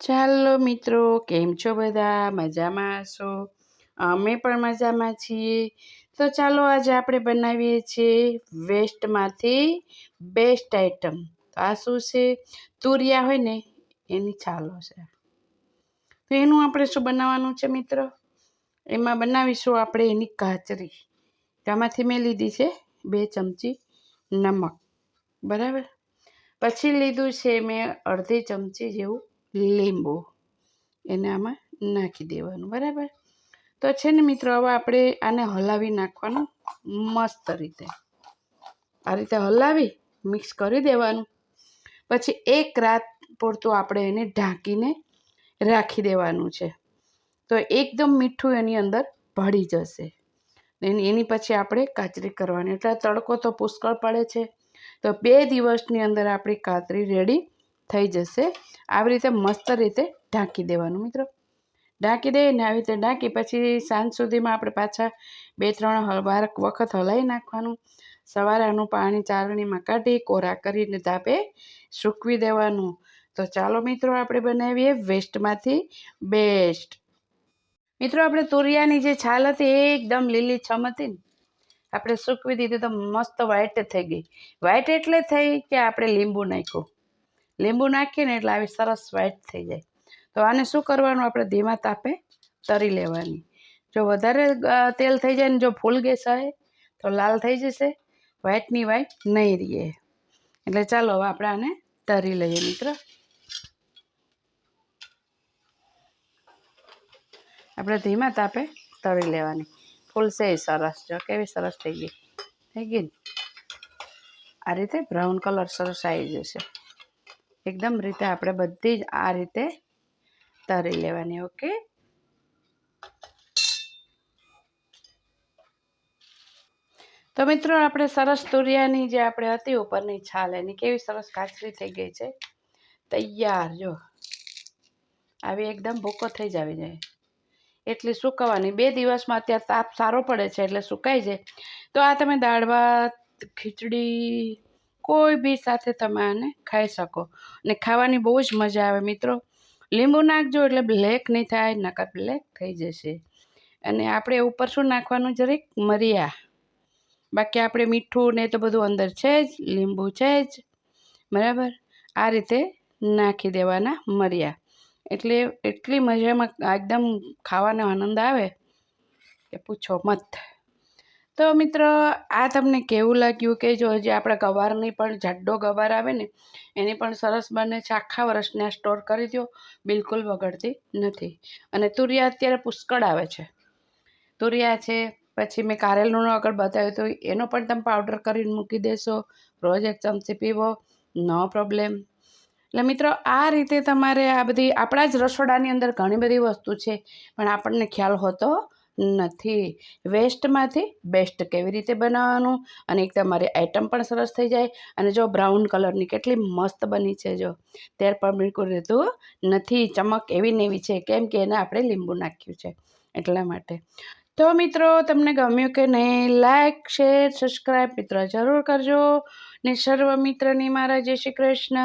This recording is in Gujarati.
ચાલો મિત્રો, કેમ છો બધા? મજામાં છો અમે પણ મજામાં છીએ. તો ચાલો આજે આપણે બનાવીએ છીએ વેસ્ટમાંથી બેસ્ટ આઈટમ આ શું છે? તુરિયા હોય ને, એની છાલો છે. તો એનું આપણે શું બનાવવાનું છે મિત્રો? એમાં બનાવીશું આપણે એની કાચરી આમાંથી મેં લીધી છે બે ચમચી નમક. બરાબર? પછી લીધું છે મેં અડધી ચમચી જેવું લીંબુ. એને આમાં નાખી દેવાનું, બરાબર? તો છે ને મિત્રો, હવે આપણે આને હલાવી નાખવાનું મસ્ત રીતે. આ રીતે હલાવી, મિક્સ કરી દેવાનું. પછી એક રાત પૂરતું આપણે એને ઢાંકીને રાખી દેવાનું છે. તો એકદમ મીઠું એની અંદર ભળી જશે. એની પછી આપણે કાચરી કરવાની. એટલે તડકો તો પુષ્કળ પડે છે. તો બે દિવસની અંદર આપણી કાતરી રેડી થઈ જશે. આવી રીતે મસ્ત રીતે ઢાંકી દેવાનું મિત્રો. ઢાંકી દઈને આવી રીતે ઢાંકી પછી સાંજ સુધીમાં આપણે પાછા બે ત્રણ વાર વખત હલાવી નાખવાનું. સવારે આનું પાણી ચારણીમાં કાઢી કોરા કરીને તાપે સૂકવી દેવાનું. તો ચાલો મિત્રો આપણે બનાવીએ વેસ્ટમાંથી બેસ્ટ. મિત્રો આપણે તુરિયાની જે છાલ હતી એકદમ લીલી છમ હતી ને. આપણે સૂકવી દીધી તો મસ્ત વ્હાઈટ થઈ ગઈ. વ્હાઈટ એટલે થઈ કે આપણે લીંબુ નાખ્યું. લીંબુ નાખીએ ને એટલે આવી સરસ વ્હાઈટ થઈ જાય. તો આને શું કરવાનું? આપણે ધીમા તાપે તરી લેવાની. જો વધારે તેલ થઈ જાય ને જો ફૂલ ગેસ આવે, તો લાલ થઈ જશે. વ્હાઈટની વ્હાઈટ નહીં રહીએ. એટલે ચાલો હવે આપણે આને તરી લઈએ મિત્ર. આપણે ધીમા તાપે તળી લેવાની. ફૂલશે સરસ. જો કેવી સરસ થઈ ગઈ. થઈ ગઈ ને? આ રીતે બ્રાઉન કલર સરસ આવી જશે. એકદમ રીતે આપણે બધી જ આ રીતે તરી લેવાની, ઓકે? તો મિત્રો, આપણે સરસ તુરિયાની જે આપણે હતી ઉપરની છાલ, એની કેવી સરસ કાચરી થઈ ગઈ છે? તૈયાર, જો. આવી એકદમ ભૂકો થઈ જાવી જાય એટલી સુકવવાની. બે દિવસમાં અત્યારે તાપ સારો પડે છે એટલે સુકાઈ જાય. તો આ તમે દાળ ભાત, ખીચડી કોઈ બી સાથે તમે આને ખાઈ શકો. અને ખાવાની બહુ જ મજા આવે મિત્રો. લીંબુ નાખજો એટલે બ્લેક નહીં થાય, નકર બ્લેક થઈ જશે. અને આપણે ઉપર શું નાખવાનું? જરીક મરિયા. બાકી આપણે મીઠું ને તો બધું અંદર છે જ, લીંબુ છે જ. બરાબર? આ રીતે નાખી દેવાના મરિયા. એટલે એટલી મજામાં એકદમ ખાવાનો આનંદ આવે કે પૂછો મત. તો મિત્રો, આ તમને કેવું લાગ્યું કે જો જે આપણે ગવારની પણ જાડો ગવાર આવે ને, એની પણ સરસ બને છે, આખા વર્ષને સ્ટોર કરી દો બિલકુલ બગડતી નથી. અને તુરિયા અત્યારે પુષ્કળ આવે છે. તુરિયા છે, પછી મેં કારેલનું આગળ બતાવ્યું તો એનો પણ તમે પાવડર કરીને મૂકી દેશો, રોજ એક ચમચી પીવો નો પ્રોબ્લેમ એટલે મિત્રો, આ રીતે તમારે આ બધી, આપણા જ રસોડાની અંદર ઘણી બધી વસ્તુ છે, પણ આપણને ખ્યાલ હોતો નથી. વેસ્ટમાંથી બેસ્ટ કેવી રીતે બનાવવાનું? અને એક તમારી આઈટમ પણ સરસ થઈ જાય. અને જો બ્રાઉન કલરની કેટલી મસ્ત બની છે જો. ત્યાર પણ બિલકુલ રહેતું નથી. ચમક એવી ને એવી છે. કેમ કે એને આપણે લીંબુ નાખ્યું છે એટલા માટે. તો મિત્રો, તમને ગમ્યું કે નહીં લાઇક શેર સબસ્ક્રાઈબ મિત્રો જરૂર કરજો. ને સર્વ મિત્રની મારા જય શ્રી કૃષ્ણ.